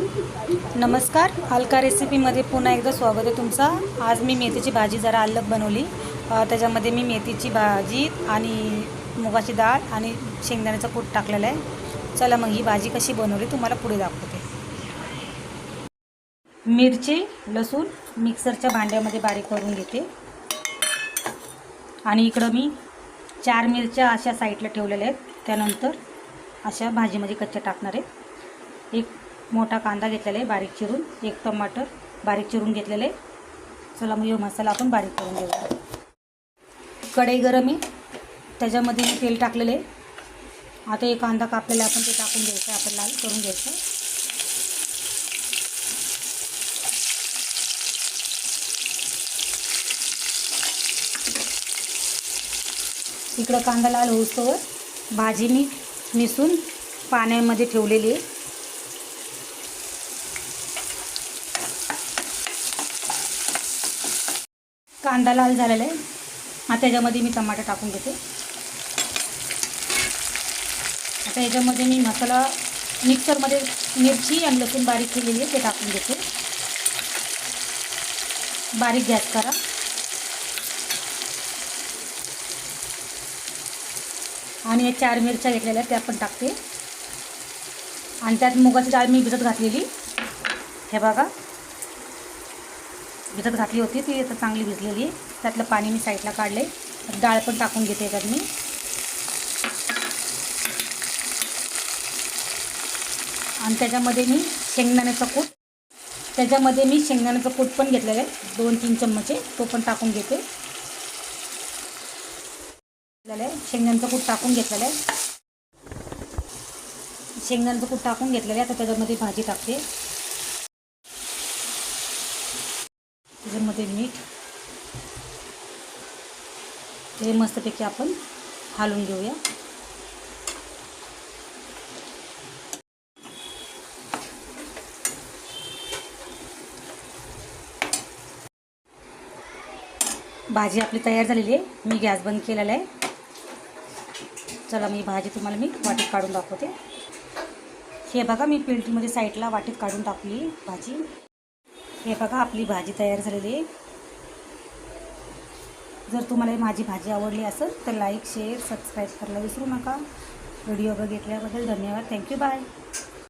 नमस्कार. अलका रेसिपीमध्ये पुन्हा एकदा स्वागत आहे तुमचं. आज मी मेथीची भाजी जरा अलग बनवली. त्याच्यामध्ये मी मेथीची भाजी आणि मुगाची डाळ आणि शेंगदाण्याचं कूट टाकलेलं आहे. चला मग ही भाजी कशी बनवली तुम्हाला पुढे दाखवते. मिरची लसूण मिक्सरच्या भांड्यामध्ये बारीक करून घेते. आणि इकडं मी चार मिरच्या अशा साईडला ठेवलेल्या आहेत. त्यानंतर अशा भाजीमध्ये कच्च्या टाकणार आहे. एक मोठा कांदा घेतलेला आहे बारीक चिरून. एक टमाटर बारीक चिरून घेतलेलं आहे. चला मग मसाला आपण बारीक करून घेऊया. कढई गरम आहे. त्याच्यामध्ये मी तेल टाकलेलं आहे. आता एक कांदा कापलेला आपण ते टाकून घ्यायचं आपण लाल करून घ्यायचं इकडं कांदा लाल होईस्तोवर भाजी मी मिसून पाण्यामध्ये ठेवलेली आहे. कांदा लाल झालेला आहे. आता याच्यामध्ये मी टमाटर टाकून घेते. आता याच्यामध्ये मी मसाला मिक्सरमध्ये मिरची आणि लसूण बारीक केलेली आहे ते टाकून घेते. बारीक गॅस करा. आणि या चार मिरच्या घेतलेल्या आहेत त्या पण टाकते. आणि त्यात मुगाची डाळ मी भिजत घातलेली. हे बघा. भिजत घातली होती ती आता चांगली भिजलेली त्यातलं पाणी मी साईडला काढले डाळ पण टाकून घेते त्यात मी. आणि त्याच्यामध्ये मी शेंगदाण्याचा कूट त्याच्यामध्ये मी शेंगदाण्याचा कूट पण घेतलेला आहे. दोन तीन चम्मचे तो पण टाकून घेते. घेतलेलं आहे शेंगदाण्याचं कूट टाकून घेतलेलं आहे. शेंगदाण्याचं कूट टाकून घेतलेलं आहे. आता त्याच्यामध्ये भाजी टाकते. त्याच्यामध्ये मीठ. हे मस्तपैकी आपण हालून घेऊया. भाजी आपली तयार झालेली आहे. मी गॅस बंद केलेला आहे. चला मी भाजी तुम्हाला मी वाटीत काढून दाखवते. हे बघा मी पेंटीमध्ये साईडला वाटीत काढून टाकली भाजी. हे बघा आपली भाजी तयार झालेली आहे. जर तुम्हाला माझी भाजी आवडली असेल तर लाईक शेअर सबस्क्राईब करायला विसरू नका. व्हिडिओ बघितल्याबद्दल धन्यवाद. Thank you bye